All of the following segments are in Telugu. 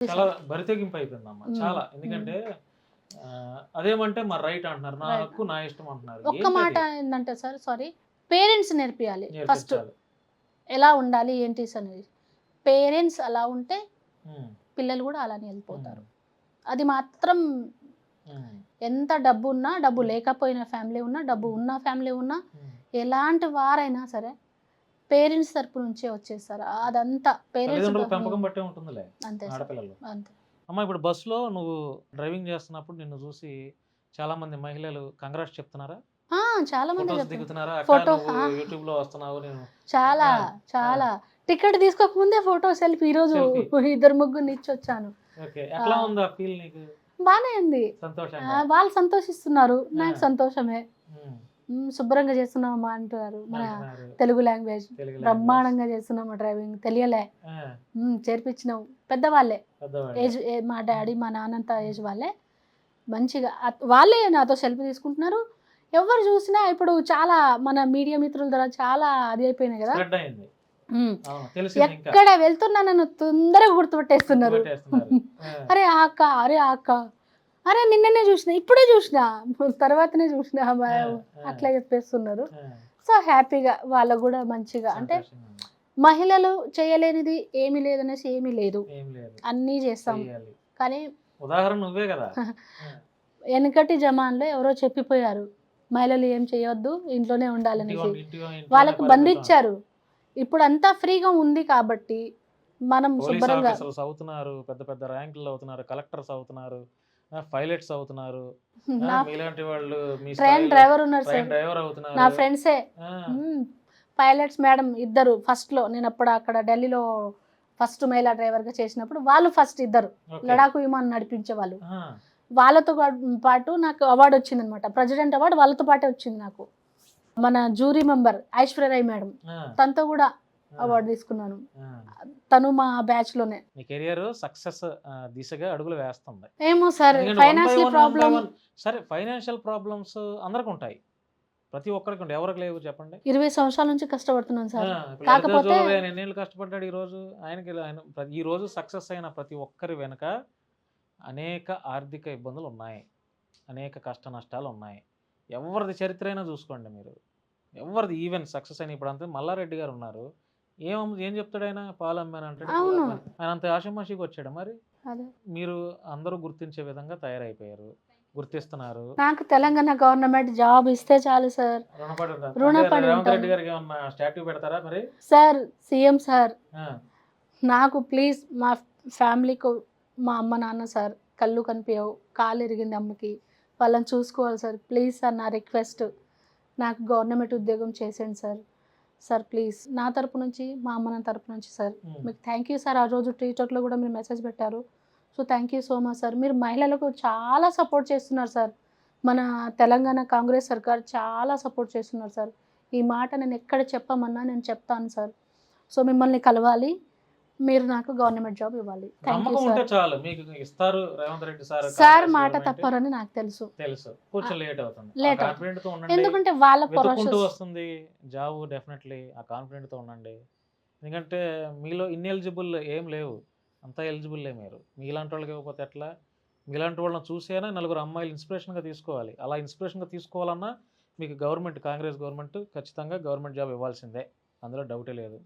చాలా బరితెగింపు అయిపోయిందమ్మా మ్మ్. చాలా ఎందుకంటే అదేమంటే మా రైట్ అంటున్నారు నా. హక్కు నా ఇష్టం అంటున్నారు ఒక్క? మాట ఏంటంటే సార్ సారీ పేరెంట్స్ నేర్పియాలి ఫస్ట్. ఎలా ఉండాలి ఏంటి అనేది పేరెంట్స్ అలా ఉంటే. పిల్లలు కూడా అలానే వెళ్ళిపోతారు అది మాత్రం. ఎంత డబ్బు ఉన్నా డబ్బు లేకపోయిన ఫ్యామిలీ ఉన్నా డబ్బు ఉన్న ఫ్యామిలీ ఉన్నా. ఎలాంటి వారైనా సరే పేరెంట్స్ తరపు నుంచే వచ్చేస్తారు అదంతా పెంపకం పేరెంట్స్ బట్టే ఉంటుందిలే అంతే సార్. ఆడపిల్లలు. అంతే. అమ్మ ఇప్పుడు బస్సులో నువ్వు డ్రైవింగ్ చేస్తున్నప్పుడు నిన్ను చూసి చాలా మంది మహిళలు కంగ్రాట్స్ చెప్తున్నారా? ఆ, చాలా మంది ఆ. యూట్యూబ్లో వస్తున్నావు నేను చాలా చాలా. టికెట్ తీసుకోక ముందే ఫోటో సెల్ఫీ. ఈరోజు Selfie. ఇద్దరు ముగ్గురు ఇచ్చి వచ్చాను బానే ఉంది. వాళ్ళు సంతోషిస్తున్నారు. నాకు. సంతోషమే. శుభ్రంగా చేస్తున్నామా అంటున్నారు మన. తెలుగు లాంగ్వేజ్. బ్రహ్మాండంగా చేస్తున్నామా డ్రైవింగ్? తెలియలే. చేర్పించినావు పెద్దవాళ్ళే. ఏజ్ మా డాడీ మా నాన్నంత ఏజ్ వాళ్ళే. మంచిగా వాళ్ళే నాతో సెల్ఫీ తీసుకుంటున్నారు. ఎవరు చూసినా ఇప్పుడు చాలా మన మీడియా మిత్రుల ద్వారా చాలా అది అయిపోయినాయి కదా. ఎక్కడ వెళ్తున్నా నన్ను తొందరగా గుర్తుపట్టేస్తున్నారు. అరే ఆ అక్క అరే ఆ అక్క. అరే నిన్ననే చూసిన ఇప్పుడే చూసిన. తర్వాతనే చూసిన అట్లా చెప్పేస్తున్నారు. సో హ్యాపీగా వాళ్ళకు కూడా మంచిగా అంటే. మహిళలు చేయలేనిది ఏమీ లేదనేసి ఏమీ లేదు. అన్నీ చేస్తాం. కానీ ఉదాహరణ నువ్వే కదా. వెనకటి జమాన్లో ఎవరో చెప్పిపోయారు మహిళలు ఏం చేయొద్దు ఇంట్లోనే ఇంటి ఉండాలనేసి వాళ్ళకు. బంధించారు. ఇప్పుడు అంతా ఫ్రీగా ఉంది కాబట్టి మనం శుభ్రంగా అవుతున్నారు పెద్ద పెద్ద ర్యాంకులు అవుతున్నారు కలెక్టర్స్ అవుతున్నారు. పైలట్స్ అవుతున్నారు. మీలాంటి వాళ్ళు ట్రైన్ డ్రైవర్ ఉన్నారు సార్. డ్రైవర్ అవుతున్నారు. నా ఫ్రెండ్సే. పైలట్స్ మేడం ఇద్దరు ఫస్ట్లో నేను అప్పుడు అక్కడ ఢిల్లీలో ఫస్ట్ మహిళా డ్రైవర్గా చేసినప్పుడు వాళ్ళు ఫస్ట్ ఇద్దరు. లడాకు విమానం నడిపించే వాళ్ళు వాళ్ళతో పాటు నాకు అవార్డు వచ్చింది అనమాట ప్రెసిడెంట్ అవార్డు వాళ్ళతో పాటే వచ్చింది నాకు. మన జూరీ మెంబర్ ఐశ్వర్యరాయ్ మేడం. ఆ, తనతో కూడా అవార్డు తీసుకున్నాను. తను మా బ్యాచ్లోనే నీ కెరియర్ సక్సెస్ దిశగా అడుగులు వేస్తుంది ఏమో సార్ ఫైనాన్షియల్ ప్రాబ్లం. సరే ఫైనాన్షియల్ ప్రాబ్లమ్స్ అందరికి ఉంటాయి ప్రతి ఒక్కరికి ఉంటాయి. ఎవరికి లేవు చెప్పండి? ఇరవై సంవత్సరాల నుంచి కష్టపడుతున్నాను సార్. కాకపోతే- ఎన్నేళ్ళు కష్టపడ్డాడు ఈ రోజు ఆయనకి ఆయన ఈ రోజు సక్సెస్ అయిన ప్రతి ఒక్కరి వెనుక అనేక ఆర్థిక ఇబ్బందులు ఉన్నాయి. అనేక కష్ట నష్టాలు ఉన్నాయి. ఎవరిది చరిత్ర అయినా చూసుకోండి మీరు. ఎవరిది ఈవెన్ సక్సెస్ అయిన ఇప్పుడు అంతే మల్లారెడ్డి గారు ఉన్నారు. ఏం ఏం చెప్తాడు ఆయన? పాలు అమ్మాను అంటాడు. అవును. ఆయన అంత ఆషమాషికి వచ్చాడు మరి? మీరు అందరూ గుర్తించే విధంగా తయారైపోయారు. గుర్తిస్తున్నారు. నాకు తెలంగాణ గవర్నమెంట్ జాబ్ ఇస్తే చాలు సార్. రుణపడి రేవంత్. రెడ్డి గారికి ఏమన్నా స్టాట్యూ పెడతారా మరి? Sir CM sir. నాకు ప్లీజ్ మా ఫ్యామిలీకి మా అమ్మ నాన్న సార్ కళ్ళు కనిపించవు కాలు ఇరిగింది అమ్మకి. వాళ్ళని చూసుకోవాలి సార్. ప్లీజ్ సార్ నా రిక్వెస్ట్. నాకు గవర్నమెంట్ ఉద్యోగం చేసేయండి సార్. Sir please. నా తరపు నుంచి మా అమ్మ నాన్న తరపు నుంచి సార్. మీకు థ్యాంక్ యూ సార్. ఆ రోజు టీచర్లో కూడా మీరు మెసేజ్ పెట్టారు. So thank you so much sir. మీరు మహిళలకు చాలా సపోర్ట్ చేస్తున్నారు సార్. మన తెలంగాణ కాంగ్రెస్ సర్కార్ చాలా సపోర్ట్ చేస్తున్నారు సార్. ఈ మాట నేను ఎక్కడ చెప్పమన్నా నేను చెప్తాను సార్. సో మిమ్మల్ని కలవాలి. మీరు నాకు గవర్నమెంట్ జాబ్ ఇవ్వాలి. నమ్మకం ఉంటే సార్ చాలు. మీకు ఇస్తారు రేవంత్ రెడ్డి సార్ మాట తప్పరని నాకు తెలుసు. తెలుసు. కొంచెం లేట్ అవుతుంది. కాన్ఫిడెంట్తో ఉండండి. ఎందుకంటే వాళ్ళ ప్రాసెస్ వస్తుంది. జాబ్ డెఫినెట్లీ ఆ కాన్ఫిడెంట్తో ఉండండి. ఎందుకంటే మీలో ఇన్ ఎలిజిబుల్ ఏం లేవు. అంతా ఎలిజిబుల్లే మీరు. మీలాంటి వాళ్ళకి ఇవ్వకపోతే ఎట్లా? మీలాంటి వాళ్ళని చూసేనా నలుగురు అమ్మాయిలు ఇన్స్పిరేషన్గా తీసుకోవాలి. అలా ఇన్స్పిరేషన్గా తీసుకోవాలన్నా మీకు గవర్నమెంట్ కాంగ్రెస్ గవర్నమెంట్ ఖచ్చితంగా గవర్నమెంట్ జాబ్ ఇవ్వాల్సిందే. అందులో డౌటే లేదు.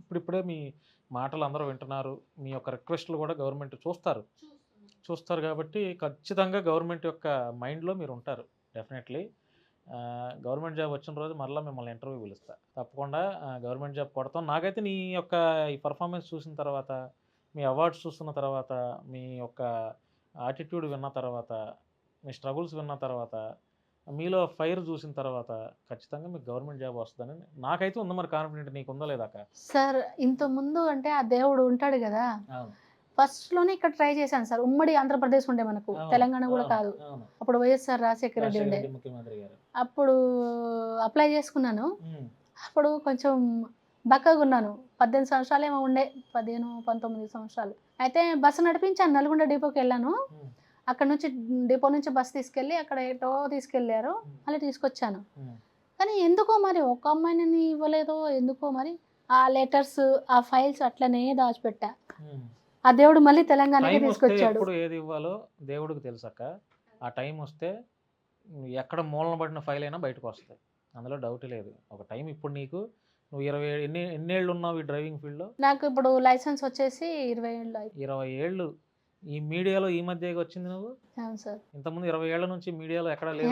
ఇప్పుడిప్పుడే మీ మాటలు అందరూ వింటున్నారు. మీ యొక్క రిక్వెస్ట్లు కూడా గవర్నమెంట్ చూస్తారు. చూస్తారు కాబట్టి ఖచ్చితంగా గవర్నమెంట్ యొక్క మైండ్లో మీరు ఉంటారు. డెఫినెట్లీ. గవర్నమెంట్ జాబ్ వచ్చిన రోజు మరలా మిమ్మల్ని ఇంటర్వ్యూ పిలుస్తా. తప్పకుండా గవర్నమెంట్ జాబ్ కొడతాం. నాకైతే నీ యొక్క ఈ పర్ఫార్మెన్స్ చూసిన తర్వాత మీ అవార్డ్స్ చూస్తున్న తర్వాత మీ యొక్క యాటిట్యూడ్ విన్న తర్వాత మీ స్ట్రగుల్స్ విన్న తర్వాత మీలో ఫైర్ చూసిన తర్వాత ఖచ్చితంగా మీకు గవర్నమెంట్ జాబ్ వస్తుందని నాకైతే ఉంది మరి కాన్ఫిడెంట్ నీకు ఉందా లేదా? సార్ ఇంత ముందు అంటే ఆ దేవుడు ఉంటాడు కదా అవును. ఫస్ట్లోనే ఇక్కడ ట్రై చేశాను సార్. ఉమ్మడి ఆంధ్రప్రదేశ్ ఉండే మనకు తెలంగాణ కూడా కాదు. అప్పుడు వైఎస్ఆర్ రాజశేఖర రెడ్డి ఉండే. అప్పుడు అప్లై చేసుకున్నాను. అప్పుడు కొంచెం బక్కగా ఉన్నాను. పద్దెనిమిది సంవత్సరాలు ఏమో ఉండే పదిహేను పంతొమ్మిది సంవత్సరాలు. అయితే బస్సు నడిపించాను నల్గొండ డిపోకి వెళ్ళాను. అక్కడ నుంచి డిపో నుంచి బస్సు తీసుకెళ్ళి అక్కడ ఎటో తీసుకెళ్ళారు. మళ్ళీ తీసుకొచ్చాను. కానీ ఎందుకో మరి ఒక అమ్మాయిని ఇవ్వలేదో ఎందుకో మరి ఆ లెటర్స్ ఆ ఫైల్స్ అట్లనే దాచిపెట్టా. ఆ దేవుడు మళ్ళీ తెలంగాణకి తీసుకొచ్చాడు. ఏది ఇవ్వాలో దేవుడికి తెలుసక్క. ఆ టైం వస్తే ఎక్కడ మూలన పడిన ఫైల్ అయినా బయటకు వస్తాయి. అందులో డౌట్ లేదు. ఒక టైం ఇప్పుడు నీకు నువ్వు ఇరవై ఎన్ని ఎన్నేళ్ళు ఉన్నావు ఈ డ్రైవింగ్ ఫీల్డ్లో? నాకు ఇప్పుడు లైసెన్స్ వచ్చేసి ఇరవై ఏళ్ళు ఇరవై ఏళ్ళు ఈ మీడియాలో ఈ మధ్య వచ్చింది నువ్వు? ఇంతకుముందు ఇరవై ఏళ్ళ నుంచి మీడియాలో ఎక్కడా లేదు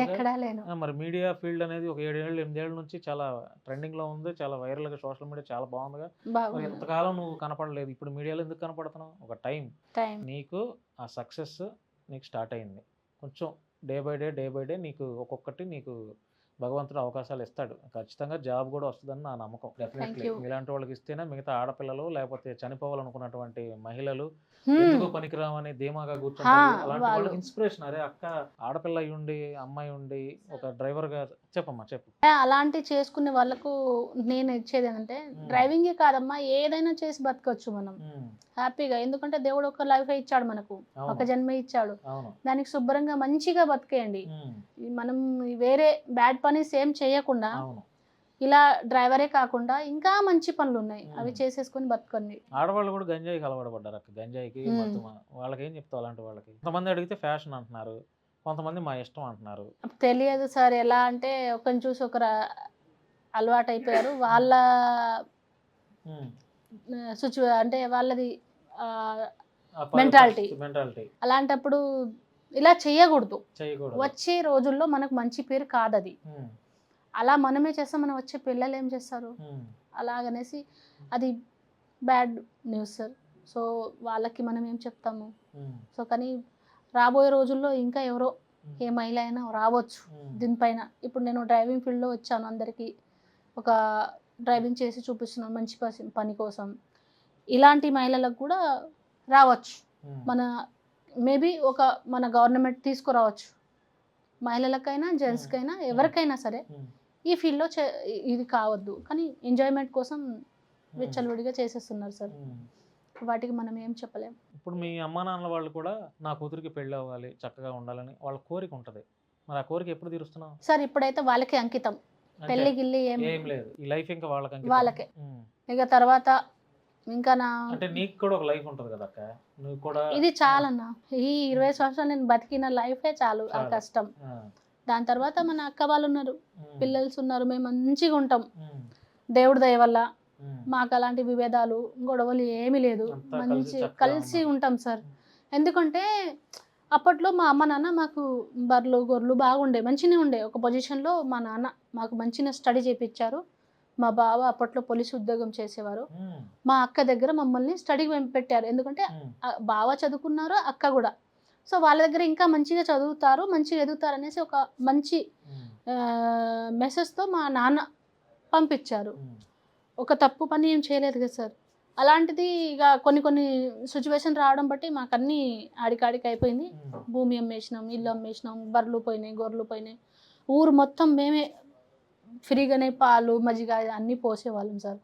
మరి మీడియా ఫీల్డ్ అనేది ఒక ఏడేళ్ళు ఎనిమిదేళ్ళ నుంచి చాలా ట్రెండింగ్లో ఉంది చాలా వైరల్గా సోషల్ మీడియా చాలా బాగుందిగా మరి ఇంతకాలం నువ్వు కనపడలేదు. ఇప్పుడు మీడియాలో ఎందుకు కనపడుతున్నావు? ఒక టైం. నీకు ఆ సక్సెస్ నీకు స్టార్ట్ అయింది. కొంచెం day by day day by day నీకు ఒక్కొక్కటి నీకు భగవంతుడు అవకాశాలు ఇస్తాడు. ఖచ్చితంగా జాబ్ కూడా వస్తుందని నా నమ్మకం. డెఫినెట్లీ. ఇలాంటి వాళ్ళకి ఇస్తేనే మిగతా ఆడపిల్లలు లేకపోతే చనిపోవాలనుకున్నటువంటి మహిళలు హ్మ్. ఎందుకు పనికిరామని ధీమాగా హా, కూర్చుంటారు అలాంటి వాళ్ళు. వాళ్ళకి ఇన్స్పిరేషన్ అరే అక్క ఆడపిల్ల ఉండి అమ్మాయి ఉండి ఒక డ్రైవర్గా చెప్పమ్మా చెప్పు. అలాంటి చేసుకునే వాళ్ళకు నేను ఇచ్చేది ఏంటంటే. డ్రైవింగే కాదమ్మా ఏదైనా చేసి బతకచ్చు మనం. హ్యాపీగా ఎందుకంటే దేవుడు ఒక లైఫ్ ఇచ్చాడు మనకు. ఒక జన్మ ఇచ్చాడు. దానికి శుభ్రంగా మంచిగా బతికేయండి. మనం వేరే బ్యాడ్ పని సేమ్ చేయకుండా ఇలా డ్రైవరే కాకుండా ఇంకా మంచి పనులు ఉన్నాయి. అవి చేసేసుకొని బతకండి. ఆడవాళ్ళు కూడా గంజాయికి అలవాటుపడ్డారు అక్క. గంజాయికి వాళ్ళకి ఏం చెప్తావు అలాంటి వాళ్ళకి? కొంతమంది అడిగితే ఫ్యాషన్ అంటున్నారు. కొంతమంది మా ఇష్టం అంటున్నారు. తెలియదు సార్. ఎలా అంటే ఒకరిని చూసి ఒకరు అలవాటు అయిపోయారు వాళ్ళ ఉమ్, సిచ్యు అంటే వాళ్ళది Mentality. mentality. అలాంటప్పుడు ఇలా చేయకూడదు. వచ్చే రోజుల్లో మనకు మంచి పేరు కాదు అది అలా మనమే చేస్తాం మనం వచ్చే పిల్లలు ఏం చేస్తారు? అలాగనేసి అది బ్యాడ్ న్యూస్ సార్. సో వాళ్ళకి మనం ఏం చెప్తాము? సో కానీ రాబోయే రోజుల్లో ఇంకా ఎవరో ఏ మహిళ అయినా రావచ్చు దీనిపైన. ఇప్పుడు నేను డ్రైవింగ్ ఫీల్డ్లో వచ్చాను అందరికీ. ఒక డ్రైవింగ్ చేసి చూపిస్తున్నాను మంచి పని కోసం. ఇలాంటి మహిళలకు కూడా రావచ్చు. మన మేబీ ఒక మన గవర్నమెంట్ తీసుకురావచ్చు. మహిళలకైనా జెంట్స్కైనా ఎవరికైనా సరే ఈ ఫీల్డ్లో చే ఇది కావద్దు. కానీ ఎంజాయ్మెంట్ కోసం విచ్చలవిడిగా చేసేస్తున్నారు సార్. వాటికి మనం ఏం చెప్పలేం. ఇప్పుడు మీ అమ్మా నాన్నల వాళ్ళు కూడా నా కూతురికి పెళ్ళి అవ్వాలి చక్కగా ఉండాలని వాళ్ళ కోరిక ఉంటుంది. మరి ఆ కోరిక ఎప్పుడు తీరుస్తున్నావు? సార్ ఇప్పుడైతే వాళ్ళకి అంకితం. పెళ్ళి గిల్లి ఏం లేదు. ఈ లైఫ్ ఇంకా వాళ్ళకి. వాళ్ళకే. ఇక తర్వాత ఇంకా నా అంటే నీకు కూడా ఒక లైఫ్ ఉంటుంది కదా అక్క. నువ్వు కూడా ఇది చాలన్నా. ఈ ఇరవై సంవత్సరాలు నేను బతికిన లైఫే చాలు ఆ. కష్టం. దాని తర్వాత మన అక్క వాళ్ళు ఉన్నారు పిల్లలు ఉన్నారు మేము మంచిగా ఉంటాం. దేవుడి దయ వల్ల మాకు అలాంటి విభేదాలు గొడవలు ఏమీ లేదు. మంచి కలిసి. ఉంటాం సార్. ఎందుకంటే అప్పట్లో మా అమ్మ నాన్న మాకు బర్రెలు గొర్రెలు బాగుండే మంచిగా ఉండే. ఒక పొజిషన్లో మా నాన్న మాకు మంచిగా స్టడీ చేయించారు మా బావ అప్పట్లో పోలీస్ ఉద్యోగం చేసేవారు. మా అక్క దగ్గర మమ్మల్ని స్టడీకి పెట్టారు ఎందుకంటే బావ చదువుకున్నారు అక్క కూడా. సో వాళ్ళ దగ్గర ఇంకా మంచిగా చదువుతారు మంచిగా ఎదుగుతారు అనేసి ఒక మంచి మెసేజ్తో మా నాన్న పంపించారు. ఒక తప్పు పని ఏం చేయలేదు కదా సార్. అలాంటిది ఇక కొన్ని కొన్ని సిచ్యువేషన్ రావడం బట్టి మాకు అన్నీ ఆడికాడికి అయిపోయింది. భూమి అమ్మేసినాం ఇల్లు అమ్మేసినాం బర్రెలు పోయినాయి గొర్రెలు పోయినాయి. ఊరు మొత్తం మేమే ఫ్రీగానే పాలు మజ్జిగ అన్నీ పోసేవాళ్ళం సార్.